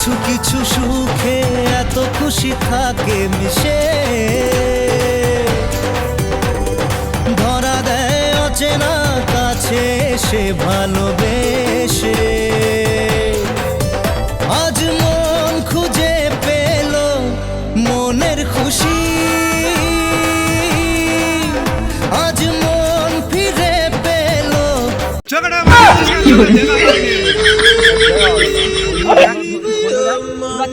কিছু কিছু সুখে এত খুশি থাকে মিশে। ধরা দেয় অচেনা কাছে সে ভালোবেসে। আজ মন খুঁজে পেল মনের খুশি। আজ মন ফিরে পেল। তোরা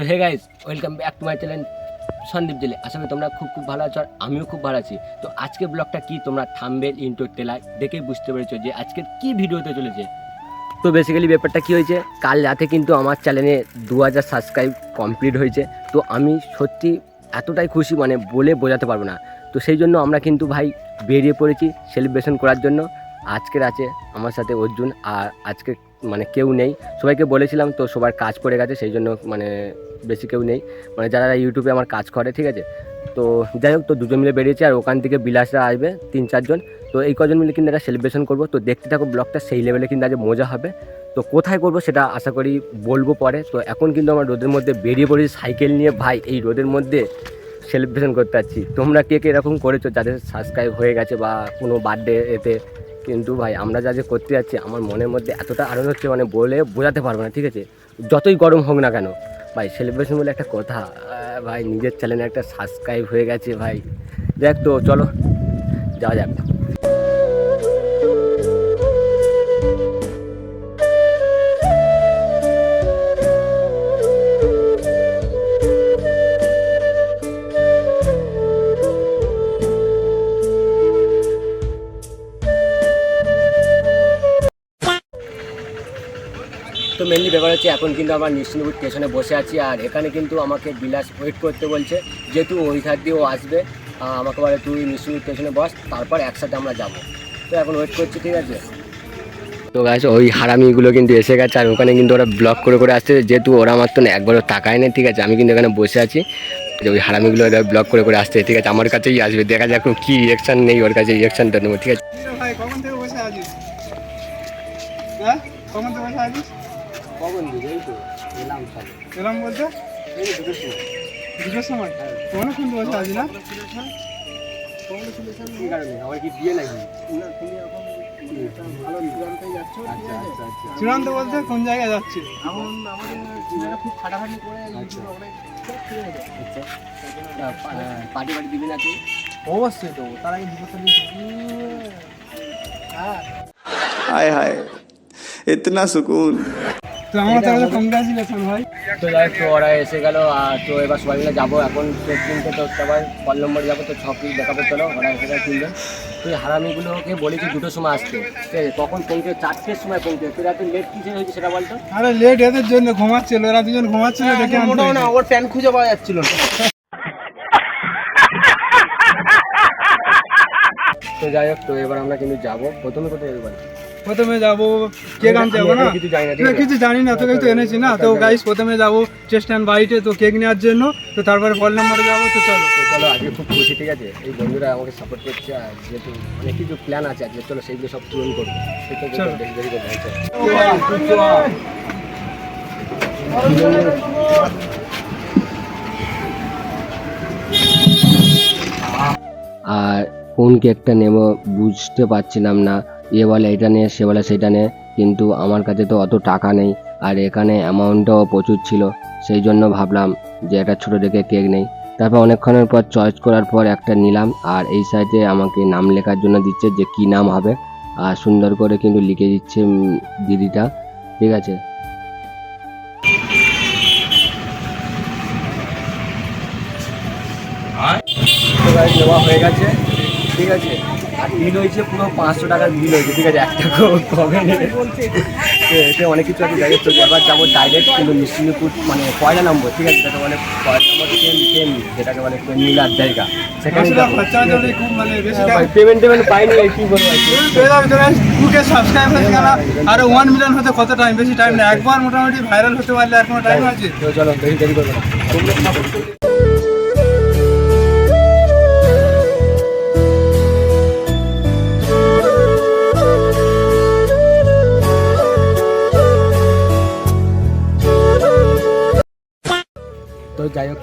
so hey guys welcome back to my channel Sandeep জেলে করি তোমরা খুব খুব ভালো আছো আর আমিও খুব ভালো আছি। তো আজকে ব্লগটা কি? তোমরা থাম্বেল ইন্টো টেলার দেখেই বুঝতে পেরেছ যে আজকের কি ভিডিওতে চলেছে। তো বেসিক্যালি ব্যাপারটা কি হয়েছে? কাল রাতে কিন্তু আমার চ্যানেলে দু হাজার সাবস্ক্রাইব কমপ্লিট হয়েছে। তো আমি সত্যি এতটাই খুশি মানে বলে বোঝাতে পারব না। তো সেই জন্য আমরা কিন্তু ভাই বেরিয়ে পড়েছি সেলিব্রেশন করার জন্য। আজকের আছে আমার সাথে অর্জুন আর আজকে মানে কেউ নেই। সবাইকে বলেছিলাম তো সবার কাজ পড়ে গেছে, সেই জন্য মানে বেশি কেউ নেই। মানে যারা ইউটিউবে আমার কাজ করে, ঠিক আছে? তো যাই হোক, তো দুজন মিলে বেরিয়েছে আর ওখান থেকে বিলাসরা আসবে, তিন চারজন। তো এই কজন মিলে কিন্তু একটা সেলিব্রেশন করব। তো দেখতে থাকো ব্লগটা, সেই লেভেলে কিন্তু আজ মজা হবে। তো কোথায় করব সেটা আশা করি বলব পরে। তো এখন কিন্তু আমার রোদের মধ্যে বেরিয়ে পড়েছি সাইকেল নিয়ে। ভাই, এই রোদের মধ্যে সেলিব্রেশন করতে পারছি তোমরা কে কে এরকম করেছ যাদের সাবস্ক্রাইব হয়ে গেছে বা কোনো বার্থডে এতে কিন্তু ভাই, আমরা যা যে করতে যাচ্ছি, আমার মনের মধ্যে এতটা আনন্দ হচ্ছে মানে বলে বোঝাতে পারব না, ঠিক আছে? যতই গরম হোক না কেন, ভাই সেলিব্রেশন বলে একটা কথা ভাই, নিজের চ্যানেলে একটা সাবস্ক্রাইব হয়ে গেছে, ভাই। দেখ তো, চলো, যাওয়া যাক। তো মেনলি ব্যাপার হচ্ছে এখন কিন্তু আমার নিশ্চিন্তপুর স্টেশনে বসে আছি আর এখানে কিন্তু আমাকে বিলাস ওয়েট করতে বলছে, যেহেতু ওই ধার দিয়ে ও আসবে আমাকে বলে তুই নিশ্চিন্তপুর স্টেশনে বস, তারপর একসাথে আমরা যাব। তো এখন ওয়েট করছি, ঠিক আছে? তো গাছ ওই হারামিগুলো কিন্তু এসে গেছে আর ওখানে কিন্তু ওরা ব্লক করে করে আসছে, যেহেতু ওরা আমার তো না একবারও টাকায় নেই, ঠিক আছে? আমি কিন্তু এখানে বসে আছি। যে ওই হারামিগুলো এরা ব্লক করে করে আসছে, ঠিক আছে? আমার কাছেই আসবে, দেখা যাক কী রিয়েকশান নেই, ওর কাছে রিয়েকশানটা নেব, ঠিক আছে? ভাই কখন থেকে বসে আছিস? হ্যাঁ কখন থেকে বসে আছিস এলাম বলতে দুটোর সময় অনেকক্ষণ তো বসে আছি না আমার কি বিয়ে নাকি চূড়ান্ত বলতে কোন জায়গায় যাচ্ছে পার্টি পার্টি দিবি না তুই অবশ্যই তো তার আগে দুটো हाय हाय इतना सुकून তো আমার তরফে কংগ্রাচুলেশন ভাই। তো যাই হোক, তো ওরা এসে গেল আর তো এবার সবাই মিলে যাব। এখন কিনতে তো সবাই কল নম্বর যাব তো ছক দেখাবো চলো ওরা এসে গেলে কিনবে হারামিগুলোকে বলেছি দুটোর সময় আসতে। ঠিক আছে কখন পৌঁছে চারটের সময় পৌঁছে। তোর এত লেট কিসে হয়েছে সেটা বলতো? আরে লেট এদের জন্য ঘুমাচ্ছিল এরা দুজন ঘুমাচ্ছিল দেখে আনতে হয়েছে। ওর প্যান খুঁজে পাওয়া যাচ্ছিল তো যাই হোক তো এবার আমরা কিন্তু যাব। প্রথমে কোথায় যাব? প্রথমে যাব কেক আনতে যাব না? কিছু জানি না, ঠিক আছে? কিছু জানি না তোকে তো এনেছি না। তো গাইস প্রথমে যাব চেস্ট অ্যান্ড বাইটে তো কেক নেওয়ার জন্য। তো তারপরে ফল নম্বরে যাব তো চলো। চলো আজকে খুব খুশি ঠিক আছে? এই বন্ধুরা আমাকে সাপোর্ট করছে আর যেহেতু অনেক কিছু প্ল্যান আছে আজকে চলো সেইগুলো সব পূরণ করব। চলো। আর কোন কেকটা নেব বুঝতে পারছিলাম না। এ বলে, এটা নে, সে বলে, সেটা নে। কিন্তু আমার কাছে তো অত টাকা নেই। আর এখানে অ্যামাউন্টটাও প্রচুর ছিল। সেই জন্য ভাবলাম যে একটা ছোটো দেখে কেক নেই। তারপর অনেকক্ষণের পর চয়েস করার পর একটা নিলাম। আর এই সাইডে আমাকে নাম লেখার জন্য দিচ্ছে যে কি নাম হবে। আর সুন্দর করে কিন্তু লিখে দিচ্ছে দিদিটা। ঠিক আছে? নেওয়া হয়ে গেছে। ঠিক আছে? আর বিল হয়েছে পুরো পাঁচশো টাকার বিল হয়েছে। ঠিক আছে একটা কমে এতে অনেক কিছু আছে হোক তো এবার যাব ডাইরেক্ট কিন্তু মিষ্টিপুর মানে পয়লা নম্বর ঠিক আছে? যেটাকে বলে পয়লা নম্বর ট্রেন ট্রেন যেটাকে ট্রেন মিলার জায়গা। সেখানে খুব মানে পেমেন্ট টেমেন্ট পাইনি কি বলব আর কি। টুকে সাবস্ক্রাইব হয়েছে কেন? আরও ওয়ান মিলিয়ন হতে কত টাইম বেশি টাইম না একবার মোটামুটি ভাইরাল হতে পারলে আর কোনো টাইম আছে? চলো দেরি করব না।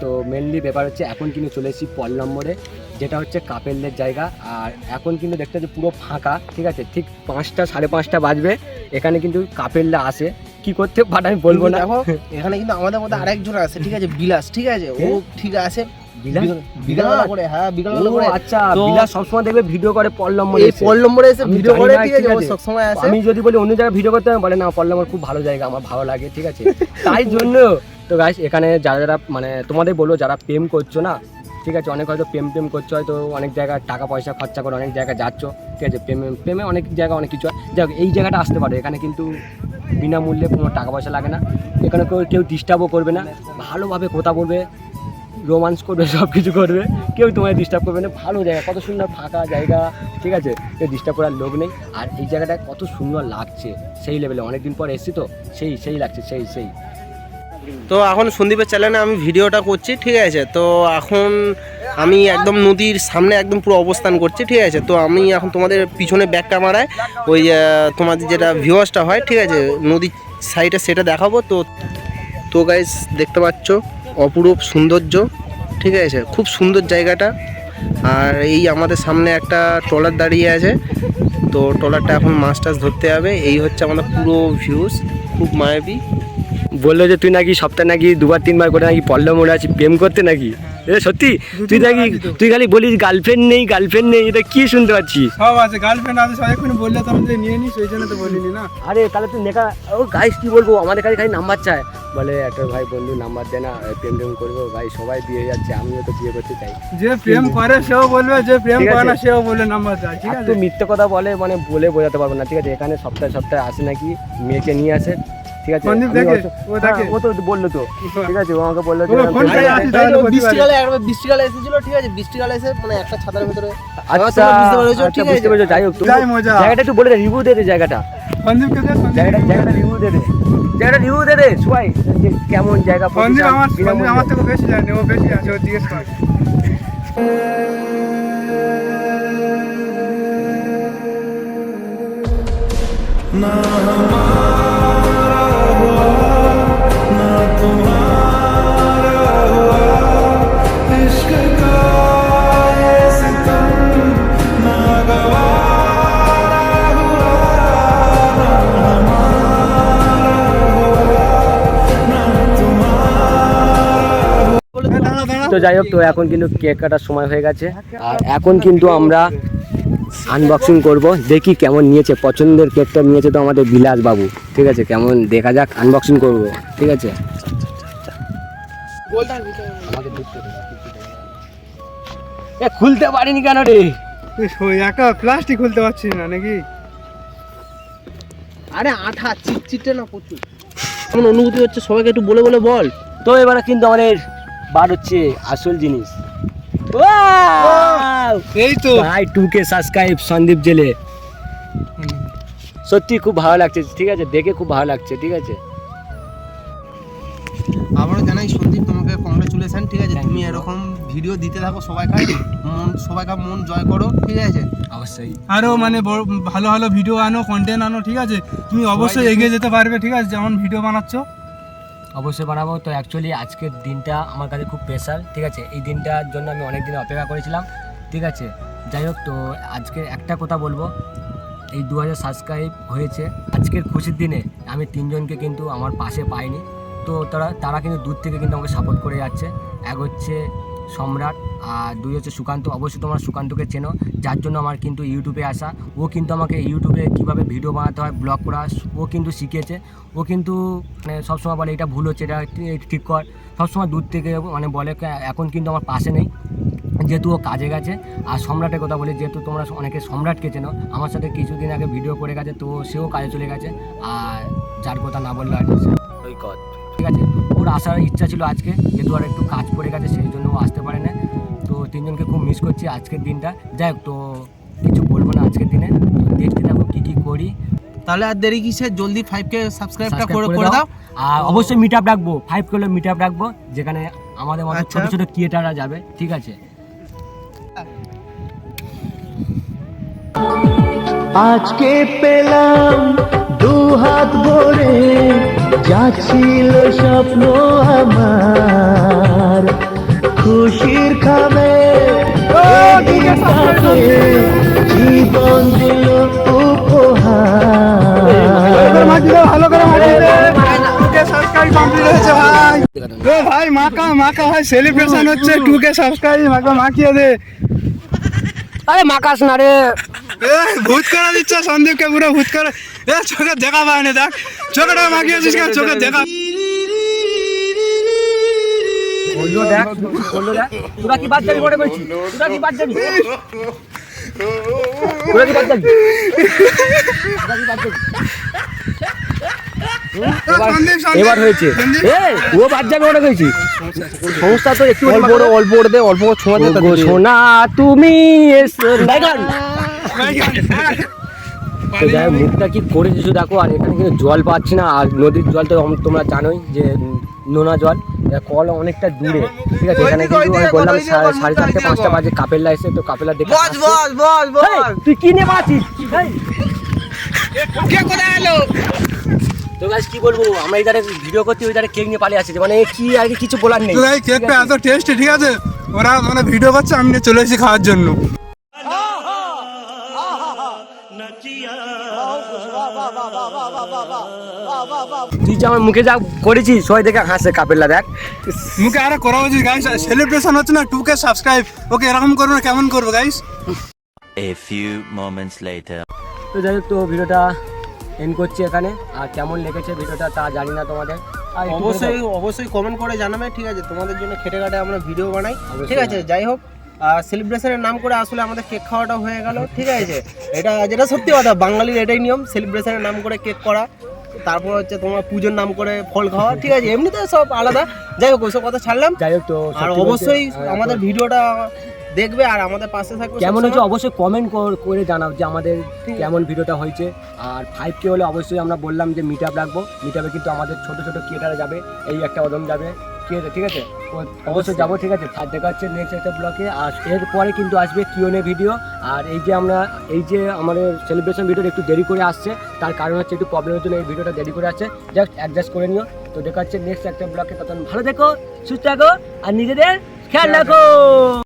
তো মেনলি ব্যাপার হচ্ছে এখন কিন্তু চলে এসেছি পল নম্বরে যেটা হচ্ছে কাপেলদের জায়গা। আর এখন কিন্তু দেখতে হচ্ছে পুরো ফাঁকা ঠিক আছে? ঠিক পাঁচটা সাড়ে পাঁচটা বাজবে। এখানে কিন্তু কাপেলরা আসে। কি করতে পারে আমি বলব না। দেখো এখানে কিন্তু আমাদের মধ্যে আরেকজন আছে ঠিক আছে? বিলাস ঠিক আছে? ও ঠিক আছে। হ্যাঁ বিকালবেলা ও করে। তো- বিলাস সবসময় দেখবে ভিডিও করে পল নম্বরে এই পল নম্বরে এসে আমি ভিডিও করে না, ঠিক আছে? আমি যদি বলি অন্য জায়গায় ভিডিও করতে হবে বলে না পল নম্বর খুব ভালো জায়গা আমার ভালো লাগে ঠিক আছে? তাই জন্য তো গাইস এখানে যারা যারা মানে তোমাদের বলব যারা প্রেম করছ না, ঠিক আছে, অনেক হয়তো প্রেম প্রেম করছ, হয়তো অনেক জায়গায় টাকা পয়সা খরচা করে অনেক জায়গায় যাচ্ছ, ঠিক আছে, প্রেমে প্রেমে অনেক জায়গায় অনেক কিছু হয়। যাই এই জায়গাটা আসতে পারে, এখানে কিন্তু বিনামূল্যে কোনো টাকা পয়সা লাগে না। এখানে কেউ কেউ ডিস্টার্বও করবে না, ভালোভাবে কথা বলবে রোমান্স করবে সব কিছু করবে, কেউ তোমায় ডিস্টার্ব করবে না, ভালো জায়গা, কত সুন্দর ফাঁকা জায়গা, ঠিক আছে, কেউ ডিস্টার্ব করার লোক নেই। আর এই জায়গাটা কত সুন্দর লাগছে, সেই লেভেলে অনেকদিন পর এসেছি তো, সেই সেই লাগছে, সেই সেই। তো এখন সন্দীপের চ্যানেলে আমি ভিডিওটা করছি, ঠিক আছে? তো এখন আমি একদম নদীর সামনে একদম পুরো অবস্থান করছি, ঠিক আছে? তো আমি এখন তোমাদের পিছনে ব্যাক ক্যামেরায় ওই তোমাদের যেটা ভিউয়ার্সটা হয়, ঠিক আছে? নদীর সাইডে সেটা দেখাবো। তো তো গাইস দেখতে পাচ্ছ অপরূপ সৌন্দর্য, ঠিক আছে? খুব সুন্দর জায়গাটা। আর এই আমাদের সামনে একটা ট্রলার দাঁড়িয়ে আছে। তো ট্রলারটা এখন মাছ টাছ ধরতে হবে। এই হচ্ছে আমাদের পুরো ভিউজ খুব মায়াবী। বলল যে তুই নাকি সপ্তাহে নাকি দুবার তিনবার করে নাকি পল্ল মোড়ে আছি প্রেম করতে নাকি? এটা সত্যি? তুই নাকি তুই খালি বলিস গার্লফ্রেন্ড নেই গার্লফ্রেন্ড নেই এটা কি শুনতে পাচ্ছি? সব আছে গার্লফ্রেন্ড আছে সব এক্ষুনি বললে তো আমি নিয়ে নিস সেই জন্য তো বলিনি না। আরে তাহলে তুই নেকা ও গাইস কি বলব আমাদের কাছে খালি নাম্বার চায়। বলে একটা ভাই বন্ধু নাম্বার দে না প্রেম টেম করব ভাই সবাই বিয়ে যাচ্ছে আমিও তো বিয়ে করতে চাই। যে প্রেম করে সেও বলবে যে প্রেম করে না সেও বলবে নাম্বার চাই ঠিক আছে? মিথ্যে কথা বলে মানে বলে বোঝাতে পারব না ঠিক আছে? এখানে সপ্তাহে সপ্তাহে আসে নাকি মেয়েকে নিয়ে আসে। ঠিক আছে সন্দীপ আমি দেখে? অত- ও দেখে? হ্যাঁ, ও তো বলল তো ঠিক আছে ও আমাকে বলল যে ও ফোন করে আমি- আসি তাহলে প্রতিবারে। বৃষ্টিকালে একবার বৃষ্টিকালে এসেছিল ঠিক আছে বৃষ্টিকালে এসে মানে একটা ছাতার ভিতরে আচ্ছা তোমরা বুঝতে পেরেছ, আচ্ছা, ঠিক বুঝতে আছে? পেরেছ যাই হোক তুমি যাই মজা। জায়গাটা একটু বলে দে রিভিউ দে দে জায়গাটা জায়গাটা জায়গাটা রিভিউ দে দে জায়গাটা রিভিউ দে দে সবাই যে কেমন জায়গা সন্দীপ আমার সন্দীপ। আমার থেকে বেশি জানে ও বেশি আছে ও জিজ্ঞেস কর দাঁড়া তো যাই হোক তো এখন কিন্তু কেক কাটার সময় হয়ে গেছে। আর এখন কিন্তু আমরা আনবক্সিং করব। দেখি কেমন নিয়েছে পছন্দের কেকটা নিয়েছে তো আমাদের বিলাস বাবু ঠিক আছে কেমন? দেখা যাক আনবক্সিং করব। ঠিক আছে? এ খুলতে পারিনি কেন রে? একা প্লাস্টিক খুলতে পারছিস না নাকি? আরে আঠা চিটচিটে না প্রচুর। কেমন অনুভূতি হচ্ছে? সবাইকে একটু বলে বলে বল। তো এবারে কিন্তু আমাদের বার হচ্ছে আসল জিনিস। এই তো। ভাই টু কে সাবস্ক্রাইব সন্দীপ জেলে। সত্যি খুব ভালো লাগছে ঠিক আছে? দেখে খুব ভালো লাগছে ঠিক আছে? আবারও জানাই সন্দীপ তোমাকে কংগ্রেচুলেশন ঠিক আছে? তুমি এরকম ভিডিও দিতে থাকো সবাইকার মন সবাইকার মন জয় করো ঠিক আছে? অবশ্যই। আরও মানে ভালো ভালো ভিডিও আনো কন্টেন্ট আনো ঠিক আছে? তুমি অবশ্যই এগিয়ে যেতে পারবে ঠিক আছে? যেমন ভিডিও বানাচ্ছো। অবশ্যই বানাবো। তো অ্যাকচুয়ালি আজকের দিনটা আমার কাছে খুব স্পেশাল ঠিক আছে? এই দিনটার জন্য আমি অনেক দিন অপেক্ষা করেছিলাম, ঠিক আছে? যাই হোক, তো আজকে একটা কথা বলব। এই দু হাজার সাবস্ক্রাইব হয়েছে আজকের খুশির দিনে। আমি তিনজনকে কিন্তু আমার পাশে পাইনি। তো তারা তারা কিন্তু দূর থেকে কিন্তু আমাকে সাপোর্ট করে যাচ্ছে। এক হচ্ছে সম্রাট, আর দুই হচ্ছে সুকান্ত। অবশ্যই তোমরা সুকান্তকে চেনো, যার জন্য আমার কিন্তু ইউটিউবে আসা। ও কিন্তু আমাকে ইউটিউবে কীভাবে ভিডিও বানাতে হয় ব্লগ করা, ও কিন্তু শিখিয়েছে। ও কিন্তু মানে সবসময় বলে, এটা ভুল হচ্ছে, এটা ঠিক- কর। সবসময় দূর থেকে মানে বলে এখন কিন্তু আমার পাশে নেই। যেহেতু ও কাজে গেছে, আর সম্রাটের কথা বলি, যেহেতু তোমরা অনেকে সম্রাটকে চেনো, আমার সাথে কিছুদিন আগে ভিডিও করে গেছে, তো সেও কাজে চলে গেছে, আর যার কথা না বললে আর ওই আছে ওর আসার ইচ্ছা ছিল আজকে যেহেতু আর একটু কাজ পড়ে গেছে সেই জন্য ও আসতে পারে না তো তিনজনকে খুব মিস করছি আজকের দিনটা। যাই হোক তো কিছু বলব না আজকের দিনে। তো দেখতে থাকো কী কী করি। তাহলে আর দেরি কিসে জলদি ফাইভ কে সাবস্ক্রাইবটা করে করে দাও। আর অবশ্যই মিট আপ রাখব ফাইভ করলে মিট আপ রাখব যেখানে আমাদের মতো। ছোট ছোট ক্রিয়েটাররা যাবে ঠিক আছে? আজকে পেলাম দু হাত ভরে যা ছিল স্বপ্ন আমার। খুশির খাবে জীবন দিল উপহার। ভালো করে ভাই। মাকা মাকা ভাই সেলিব্রেশন হচ্ছে। টুকে সাবস্ক্রাইব মাকা মাখিয়ে দে। আরে মাকাস না রে। ভূত করে দিচ্ছে সন্দীপকে পুরো ভূত করে এ চোখে দেখা পায় না দেখ। চোখটা মাখিয়েছিস কেন? চোখে দেখা বলল দেখ বলল দেখ। তোরা কি বাদ যাবি মনে করছিস তোরা কি বাদ যাবি? তোরা কি বাদ যাবি? তোরা কি বাদ যাবি? এবার হয়েছে। ও বাদ যাবে সমস্যা তো একটু অল্প করে অল্প দে অল্প ছোঁয়া দে তুমি তো যাই হোক, মুখটা কি করে কিছু দেখো আর এখানে কিন্তু জল পাচ্ছি না আর নদীর জল তো তোমরা জানোই যে নোনা জল কল অনেকটা দূরে ঠিক আছে? এখানে কিন্তু আমি বললাম সাড়ে চারটে পাঁচটা বাজে কাপেল্লা এসে তো কাপেল্লা দেখে তুই কি নেবা আছিস এই। তো গাছ কি বলব আমরা এই ধারে ভিডিও করতে ওই ধারে কেক নিয়ে পালিয়ে আসছে মানে কি আর কি কিছু বলার নেই। তো কেকটা এত টেস্ট ঠিক আছে? ওরা মানে ভিডিও করছে আমি নিয়ে চলে এসেছি খাওয়ার জন্য। তুই যে আমার মুখে যা করেছিস সবাই দেখে হাসে কাপেল্লা দেখ। মুখে আরও করা উচিত গাইস সেলিব্রেশন হচ্ছে না টুকে সাবস্ক্রাইব ওকে এরকম করব না কেমন করব guys A few moments later. তো যাই হোক তো ভিডিওটা এন্ড করছি এখানে। আর কেমন লেগেছে ভিডিওটা তা জানি না তোমাদের। আর অবশ্যই অবশ্যই কমেন্ট করে জানাবে ঠিক আছে? তোমাদের জন্য খেটে খাটে আমরা ভিডিও বানাই। ঠিক আছে যাই হোক সেলিব্রেশনের নাম করে আসলে আমাদের কেক খাওয়াটা হয়ে গেল ঠিক আছে? এটা যেটা সত্যি কথা বাঙালির এটাই নিয়ম সেলিব্রেশনের নাম করে কেক করা। তারপর হচ্ছে তোমার পুজোর নাম করে ফল খাওয়া ঠিক আছে? এমনিতে সব আলাদা। যাই হোক ওইসব কথা ছাড়লাম। যাই হোক তো আর অবশ্যই আমাদের ভিডিওটা দেখবে আর আমাদের পাশে থাকবে কেমন। হচ্ছে অবশ্যই কমেন্ট করে জানাও যে আমাদের কেমন ভিডিওটা হয়েছে। আর ফাইভ কে হলে অবশ্যই আমরা বললাম যে মিট আপ রাখব। মিট আপে কিন্তু আমাদের ছোটো ছোটো ক্রিয়েটারে যাবে এই একটা অদম যাবে। ক্রিয়েটার ঠিক আছে? অবশ্যই যাব, ঠিক আছে? আর দেখা হচ্ছে নেক্সট একটা ব্লকে আর এরপরে কিন্তু আসবে কিওনে ভিডিও আর এই যে আমরা, এই যে আমাদের সেলিব্রেশন ভিডিওটা একটু দেরি করে আসছে, তার কারণ হচ্ছে একটু প্রবলেমের জন্য এই ভিডিওটা দেরি করে আসছে। জাস্ট অ্যাডজাস্ট করে নিও। তো দেখা হচ্ছে নেক্সট একটা ব্লকে তখন ভালো দেখো সুস্থ থাকো, আর নিজেদের খেয়াল রাখো।